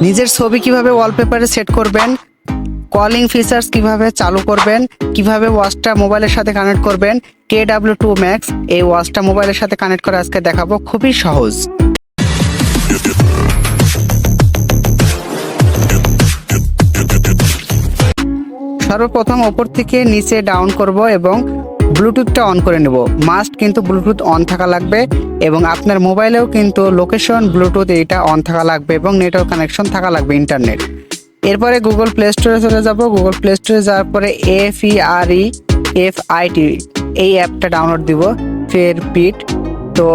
নিজের ছবি কীভাবে ওয়ালপেপারে সেট করবেন? কলিং ফিচার্স কীভাবে চালু করবেন? কীভাবে ওয়াচটা মোবাইলের সাথে কানেক্ট করবেন? কে ডাব্লিউ টু ম্যাক্স এই ওয়াচটা মোবাইলের সাথে কানেক্ট করে আজকে দেখাবো খুবই সহজ। সর্বপ্রথম ওপর থেকে নিচে ডাউন করব এবং ব্লুটুথটা অন করে নেব। মাস্ট কিন্তু ব্লুটুথ অন থাকা লাগবে এবং আপনার মোবাইলেও কিন্তু লোকেশন ব্লুটুথ এইটা অন থাকা লাগবে এবং নেটওয়ার্ক কানেকশন থাকা লাগবে ইন্টারনেট এরপরে গুগল প্লে স্টোরে চলে যাব। গুগল প্লে স্টোরে যাওয়ার পরে F E R E F I T এই অ্যাপটা ডাউনলোড দিব ফের পিট তো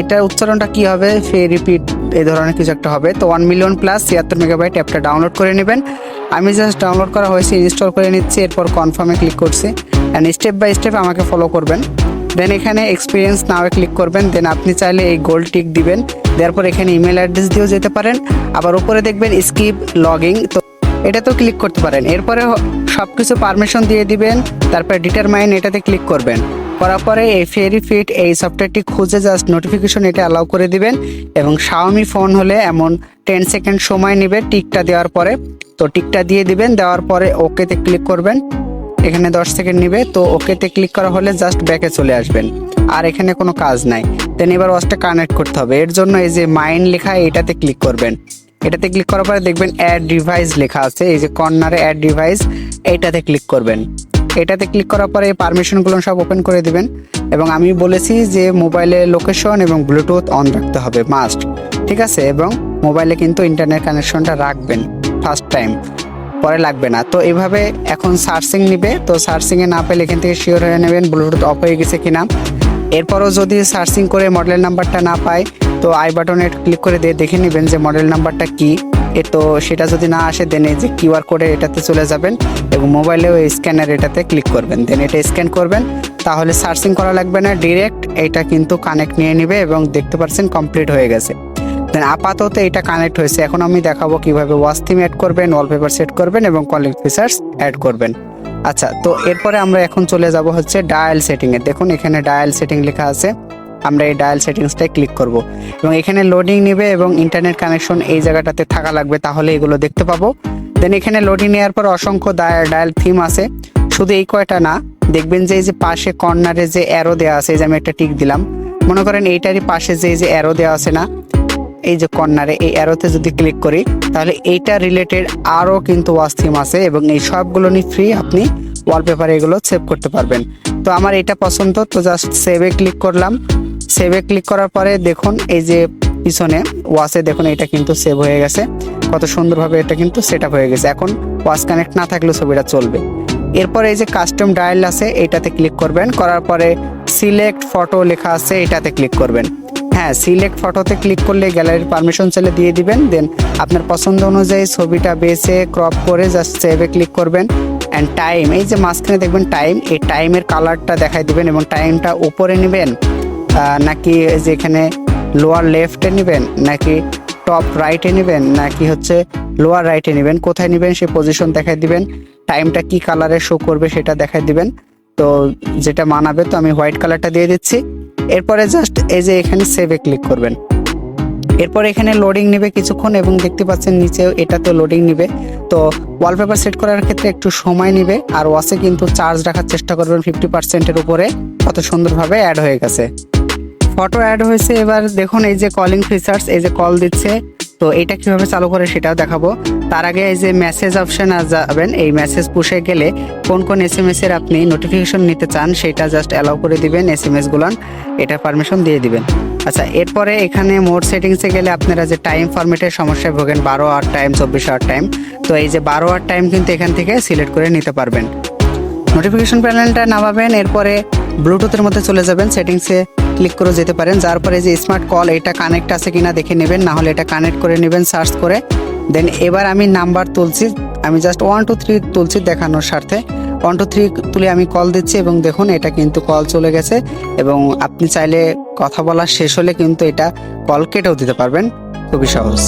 এটার উচ্চারণটা কি হবে? ফে রিপিট এই ধরনের কিছু একটা হবে। তো ওয়ান মিলিয়ন প্লাস ছিয়াত্তর মেগাবাইট অ্যাপটা ডাউনলোড করে নেবেন। আমি জাস্ট ডাউনলোড করা হয়েছে ইনস্টল করে নিচ্ছি, এরপর কনফার্মে ক্লিক করছি। অ্যান্ড স্টেপ বাই স্টেপ আমাকে ফলো করবেন। দেন এখানে এক্সপিরিয়েন্স নাওয়ে ক্লিক করবেন। দেন আপনি চাইলে এই গোল্ড টিক দিবেন। তারপর এখানে ইমেল অ্যাড্রেস দিয়েও যেতে পারেন। আবার উপরে দেখবেন স্কিপ লগিং তো এটা তো ক্লিক করতে পারেন। এরপরে সব কিছু পারমিশন দিয়ে দিবেন। তারপরে ডিটারমাইন এটাতে ক্লিক করবেন। করার পরে এই ফেরি ফিট এই সফটওয়্যারটি খুঁজে জাস্ট নোটিফিকেশন এটা অ্যালাউ করে দিবেন। এবং শাওমি ফোন হলে এমন টেন সেকেন্ড সময় নেবে টিকটা দেওয়ার পরে। তো টিকটা দিয়ে দিবেন। দেওয়ার পরে ওকেতে ক্লিক করবেন। এখানে দশ সেকেন্ড নিবে, তো ওকেতে ক্লিক করা হলে জাস্ট ব্যাকে চলে আসবেন। আর এখানে কোনো কাজ নাই। দেন এবার ওয়াচটা কানেক্ট করতে হবে। এর জন্য এই যে মাইন্ড লেখা, এটাতে ক্লিক করবেন। এটাতে ক্লিক করার পরে দেখবেন অ্যাড ডিভাইস লেখা আছে। এই যে কর্নারে অ্যাড ডিভাইস এইটাতে ক্লিক করবেন। এটাতে ক্লিক করার পরে পারমিশনগুলো সব ওপেন করে দিবেন। এবং আমি বলেছি যে মোবাইলে লোকেশন এবং ব্লুটুথ অন রাখতে হবে মাস্ট ঠিক আছে? এবং মোবাইলে কিন্তু ইন্টারনেট কানেকশনটা রাখবেন ফার্স্ট টাইম পরে লাগবে না। তো এইভাবে এখন সার্চিং নিবে। তো সার্চিংয়ে না পেলে এখান থেকে শিওর হয়ে নেবেন ব্লুটুথ অফ হয়ে গেছে কিনা। এরপরও যদি সার্চিং করে মডেল নাম্বারটা না পায়, তো আই বাটনে ক্লিক করে দিয়ে দেখে নেবেন যে মডেল নাম্বারটা কি। এ তো সেটা যদি না আসে দেন এই যে কিউআর কোডে এটাতে চলে যাবেন এবং মোবাইলেও স্ক্যানার এটাতে ক্লিক করবেন। দেন এটা স্ক্যান করবেন। তাহলে সার্চিং করা লাগবে না। ডিরেক্ট এটা কিন্তু কানেক্ট নিয়ে নেবে এবং দেখতে পাচ্ছেন কমপ্লিট হয়ে গেছে। দেন আপাতত এটা কানেক্ট হয়েছে। এখন আমি দেখাবো কীভাবে ওয়াচ থিম অ্যাড করবেন ওয়ালপেপার সেট করবেন এবং কলিং ফিচার্স অ্যাড করবেন। আচ্ছা তো এরপরে আমরা এখন চলে যাব হচ্ছে ডায়াল সেটিংয়ে দেখুন, এখানে ডায়াল সেটিং লেখা আছে। আমরা এই ডায়াল সেটিংসটাই ক্লিক করব। এবং এখানে লোডিং নেবে এবং ইন্টারনেট কানেকশন এই জায়গাটাতে থাকা লাগবে, তাহলে এগুলো দেখতে পাবো। দেন এখানে লোডিং নেওয়ার পর অসংখ্য ডায়াল ডায়াল থিম আছে। শুধু এই কয়টা না, দেখবেন যে এই যে পাশে কর্নারে যে অ্যারো দেওয়া আছে, এই যে আমি একটা টিক দিলাম। মনে করেন এইটারই পাশে যে এই যে অ্যারো দেওয়া আছে না এই যে কর্নারে, এই অ্যারোতে যদি ক্লিক করি, তাহলে এইটা রিলেটেড আরও কিন্তু ওয়াচ থিম আছে এবং এই সবগুলো নিয়ে ফ্রি আপনি ওয়ালপেপারে এগুলো সেভ করতে পারবেন। তো আমার এটা পছন্দ, তো জাস্ট সেভে ক্লিক করলাম। সেভে ক্লিক করার পরে দেখুন এই যে পিছনে ওয়াচে দেখুন এটা কিন্তু সেভ হয়ে গেছে। কত সুন্দরভাবে এটা কিন্তু সেট হয়ে গেছে। এখন ওয়াচ কানেক্ট না থাকলেও ছবিটা চলবে। এরপরে এই যে কাস্টম ডায়াল আছে, এটাতে ক্লিক করবেন। করার পরে সিলেক্ট ফটো লেখা আছে, এটাতে ক্লিক করবেন। হ্যাঁ সিলেক্ট ফটোতে ক্লিক করলে গ্যালারির পারমিশন চাইলে দিয়ে দিবেন দেন আপনার পছন্দ অনুযায়ী ছবিটা বেছে ক্রপ করে জাস্ট সেভে ক্লিক করবেন অ্যান্ড টাইম এই যে মাঝখানে দেখবেন টাইম এই টাইমের কালারটা দেখাই দিবেন এবং টাইমটা উপরে নেবেন নাকি যেখানে লোয়ার লেফটে নেবেন, নাকি টপ রাইটে নেবেন, নাকি হচ্ছে লোয়ার রাইটে নেবেন, কোথায় নেবেন সে পজিশন দেখাই দিবেন টাইমটা কি কালারে শো করবে সেটা দেখাই দিবেন তো যেটা মানাবে তো আমি হোয়াইট কালারটা দিয়ে দিচ্ছি। এরপরে জাস্ট এই যে এখানে সেভে ক্লিক করবেন। এরপর এখানে লোডিং নেবে কিছুক্ষণ এবং দেখতে পাচ্ছেন নিচেও এটাতে লোডিং নেবে। তো ওয়ালপেপার সেট করার ক্ষেত্রে একটু সময় নেবে। আর ওয়াসে কিন্তু চার্জ রাখার চেষ্টা করবেন ফিফটি পার্সেন্টের উপরে। কত সুন্দরভাবে অ্যাড হয়ে গেছে। ফটো অ্যাড হয়েছে এবার দেখুন এই যে কলিং ফিচার্স এই যে কল দিচ্ছে। তো এটা কীভাবে চালু করে সেটাও দেখাবো। তার আগে এই যে মেসেজ অপশন যাবেন, এই মেসেজ পুষে গেলে কোন কোন এস এম এস এর আপনি নোটিফিকেশন নিতে চান সেটা জাস্ট অ্যালাউ করে দিবেন এস এম এস গুলান, এটা পারমিশন দিয়ে দিবেন। আচ্ছা এরপরে এখানে মোড সেটিংসে গেলে আপনারা যে টাইম ফরম্যাটের সমস্যায় ভোগেন, বারো আওয়ার টাইম চব্বিশ আওয়ার টাইম তো এই যে বারো আওয়ার টাইম কিন্তু এখান থেকে সিলেক্ট করে নিতে পারবেন। নোটিফিকেশন প্যানেলটা নামাবেন, এরপরে ব্লুটুথের মধ্যে চলে যাবেন, সেটিংসে ক্লিক করে যেতে পারেন, যার পরে যে স্মার্ট কল এটা কানেক্ট আছে কিনা দেখে নেবেন না হলে এটা কানেক্ট করে নেবেন সার্চ করে। দেন এবার আমি নাম্বার তুলছি, আমি জাস্ট ওয়ান টু থ্রি তুলছি দেখানোর স্বার্থে। ওয়ান টু থ্রি তুলে আমি কল দিচ্ছি এবং দেখুন, এটা কিন্তু কল চলে গেছে এবং আপনি চাইলে কথা বলা শেষ হলে কিন্তু এটা কল কেটেও দিতে পারবেন। খুবই সহজ।